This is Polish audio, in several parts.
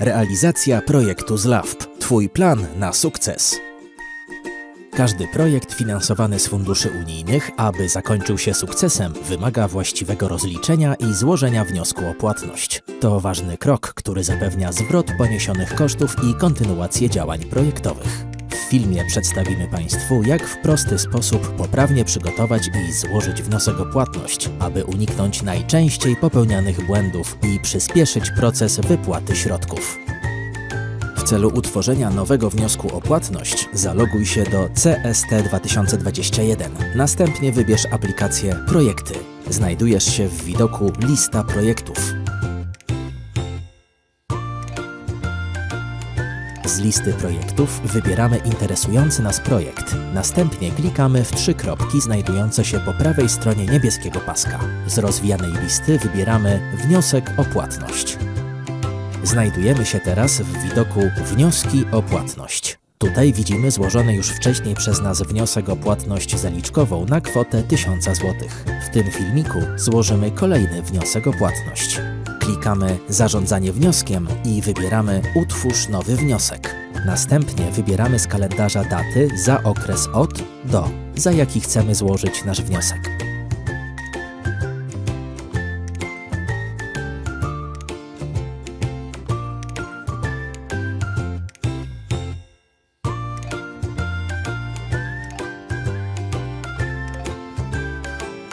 Realizacja projektu ZLAWP. Twój plan na sukces. Każdy projekt finansowany z funduszy unijnych, aby zakończył się sukcesem, wymaga właściwego rozliczenia i złożenia wniosku o płatność. To ważny krok, który zapewnia zwrot poniesionych kosztów i kontynuację działań projektowych. Filmie przedstawimy Państwu, jak w prosty sposób poprawnie przygotować i złożyć wniosek o płatność, aby uniknąć najczęściej popełnianych błędów i przyspieszyć proces wypłaty środków. W celu utworzenia nowego wniosku o płatność zaloguj się do CST 2021. Następnie wybierz aplikację Projekty. Znajdujesz się w widoku Lista projektów. Z listy projektów wybieramy interesujący nas projekt. Następnie klikamy w trzy kropki znajdujące się po prawej stronie niebieskiego paska. Z rozwijanej listy wybieramy Wniosek o płatność. Znajdujemy się teraz w widoku Wnioski o płatność. Tutaj widzimy złożony już wcześniej przez nas wniosek o płatność zaliczkową na kwotę 1000 zł. W tym filmiku złożymy kolejny wniosek o płatność. Klikamy Zarządzanie wnioskiem i wybieramy Utwórz nowy wniosek. Następnie wybieramy z kalendarza daty za okres od do, za jaki chcemy złożyć nasz wniosek.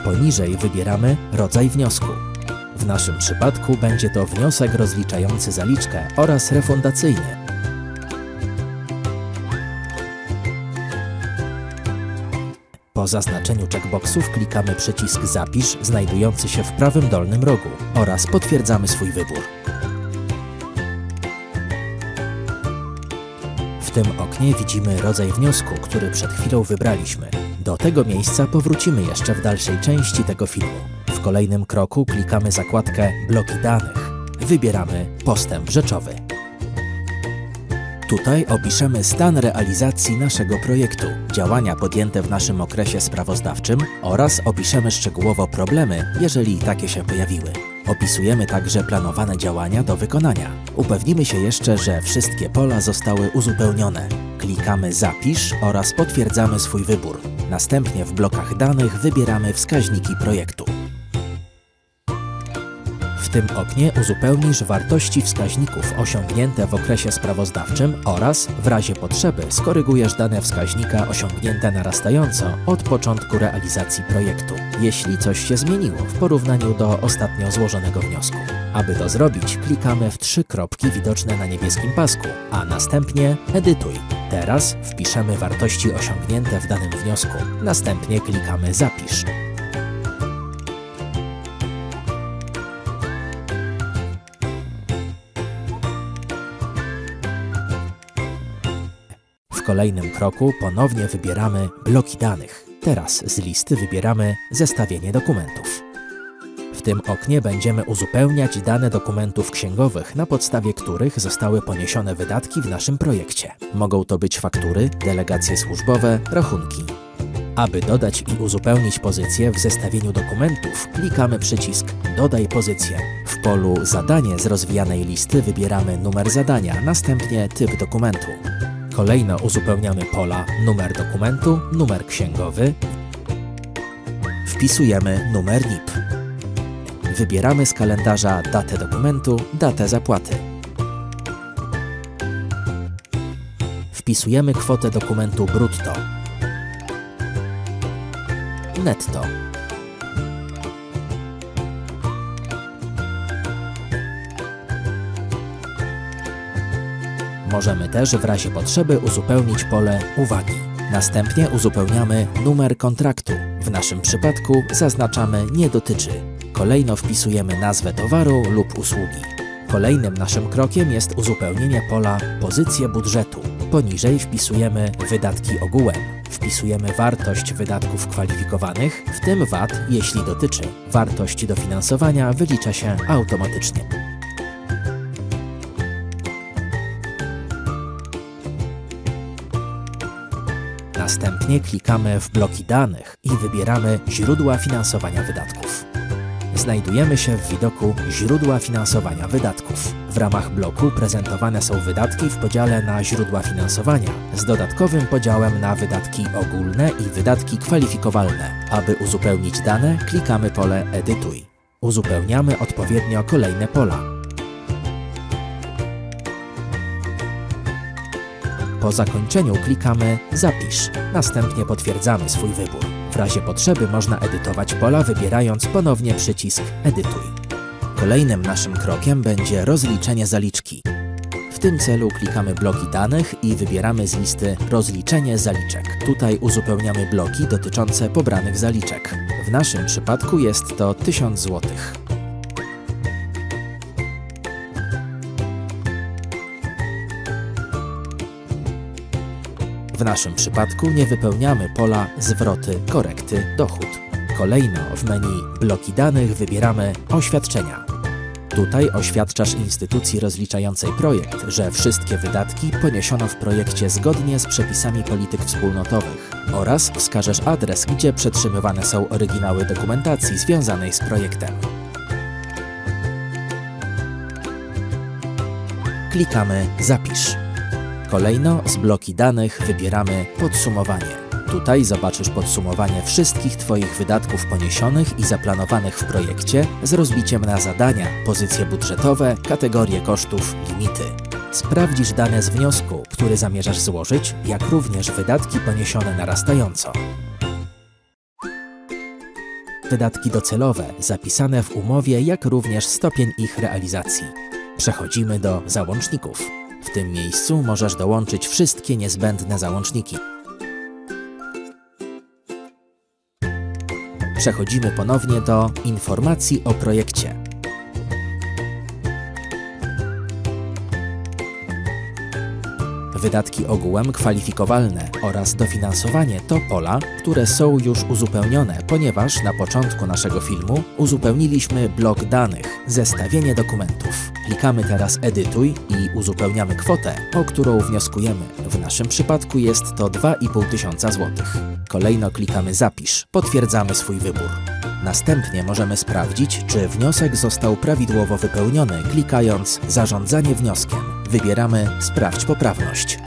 Poniżej wybieramy rodzaj wniosku. W naszym przypadku będzie to wniosek rozliczający zaliczkę oraz refundacyjny. Po zaznaczeniu checkboxów klikamy przycisk Zapisz znajdujący się w prawym dolnym rogu oraz potwierdzamy swój wybór. W tym oknie widzimy rodzaj wniosku, który przed chwilą wybraliśmy. Do tego miejsca powrócimy jeszcze w dalszej części tego filmu. W kolejnym kroku klikamy zakładkę Bloki danych. Wybieramy Postęp rzeczowy. Tutaj opiszemy stan realizacji naszego projektu, działania podjęte w naszym okresie sprawozdawczym oraz opiszemy szczegółowo problemy, jeżeli takie się pojawiły. Opisujemy także planowane działania do wykonania. Upewnimy się jeszcze, że wszystkie pola zostały uzupełnione. Klikamy Zapisz oraz potwierdzamy swój wybór. Następnie w blokach danych wybieramy wskaźniki projektu. Tym oknie uzupełnisz wartości wskaźników osiągnięte w okresie sprawozdawczym oraz, w razie potrzeby, skorygujesz dane wskaźnika osiągnięte narastająco od początku realizacji projektu, jeśli coś się zmieniło w porównaniu do ostatnio złożonego wniosku. Aby to zrobić, klikamy w trzy kropki widoczne na niebieskim pasku, a następnie Edytuj. Teraz wpiszemy wartości osiągnięte w danym wniosku. Następnie klikamy Zapisz. Kolejnym kroku ponownie wybieramy bloki danych. Teraz z listy wybieramy zestawienie dokumentów. W tym oknie będziemy uzupełniać dane dokumentów księgowych, na podstawie których zostały poniesione wydatki w naszym projekcie. Mogą to być faktury, delegacje służbowe, rachunki. Aby dodać i uzupełnić pozycję w zestawieniu dokumentów, klikamy przycisk Dodaj pozycję. W polu Zadanie z rozwijanej listy wybieramy numer zadania, następnie typ dokumentu. Kolejno uzupełniamy pola numer dokumentu, numer księgowy. Wpisujemy numer NIP. Wybieramy z kalendarza datę dokumentu, datę zapłaty. Wpisujemy kwotę dokumentu brutto. Netto. Możemy też w razie potrzeby uzupełnić pole uwagi. Następnie uzupełniamy numer kontraktu. W naszym przypadku zaznaczamy nie dotyczy. Kolejno wpisujemy nazwę towaru lub usługi. Kolejnym naszym krokiem jest uzupełnienie pola pozycję budżetu. Poniżej wpisujemy wydatki ogółem. Wpisujemy wartość wydatków kwalifikowanych, w tym VAT, jeśli dotyczy. Wartość dofinansowania wylicza się automatycznie. Następnie klikamy w bloki danych i wybieramy źródła finansowania wydatków. Znajdujemy się w widoku źródła finansowania wydatków. W ramach bloku prezentowane są wydatki w podziale na źródła finansowania z dodatkowym podziałem na wydatki ogólne i wydatki kwalifikowalne. Aby uzupełnić dane, klikamy pole Edytuj. Uzupełniamy odpowiednio kolejne pola. Po zakończeniu klikamy Zapisz. Następnie potwierdzamy swój wybór. W razie potrzeby można edytować pola wybierając ponownie przycisk Edytuj. Kolejnym naszym krokiem będzie rozliczenie zaliczki. W tym celu klikamy bloki danych i wybieramy z listy rozliczenie zaliczek. Tutaj uzupełniamy bloki dotyczące pobranych zaliczek. W naszym przypadku jest to 1000 zł. W naszym przypadku nie wypełniamy pola zwroty, korekty, dochód. Kolejno w menu bloki danych wybieramy oświadczenia. Tutaj oświadczasz instytucji rozliczającej projekt, że wszystkie wydatki poniesiono w projekcie zgodnie z przepisami polityk wspólnotowych oraz wskażesz adres, gdzie przetrzymywane są oryginały dokumentacji związanej z projektem. Klikamy Zapisz. Kolejno z bloki danych wybieramy Podsumowanie. Tutaj zobaczysz podsumowanie wszystkich Twoich wydatków poniesionych i zaplanowanych w projekcie z rozbiciem na zadania, pozycje budżetowe, kategorie kosztów, limity. Sprawdzisz dane z wniosku, który zamierzasz złożyć, jak również wydatki poniesione narastająco. Wydatki docelowe zapisane w umowie, jak również stopień ich realizacji. Przechodzimy do załączników. W tym miejscu możesz dołączyć wszystkie niezbędne załączniki. Przechodzimy ponownie do informacji o projekcie. Wydatki ogółem kwalifikowalne oraz dofinansowanie to pola, które są już uzupełnione, ponieważ na początku naszego filmu uzupełniliśmy blok danych, zestawienie dokumentów. Klikamy teraz Edytuj i uzupełniamy kwotę, o którą wnioskujemy. W naszym przypadku jest to 2,5 tysiąca złotych. Kolejno klikamy Zapisz, potwierdzamy swój wybór. Następnie możemy sprawdzić, czy wniosek został prawidłowo wypełniony, klikając Zarządzanie wnioskiem. Wybieramy Sprawdź poprawność.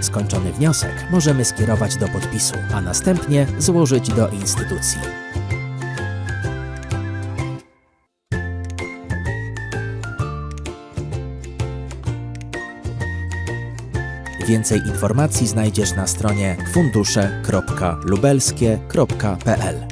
Skończony wniosek możemy skierować do podpisu, a następnie złożyć do instytucji. Więcej informacji znajdziesz na stronie fundusze.lubelskie.pl.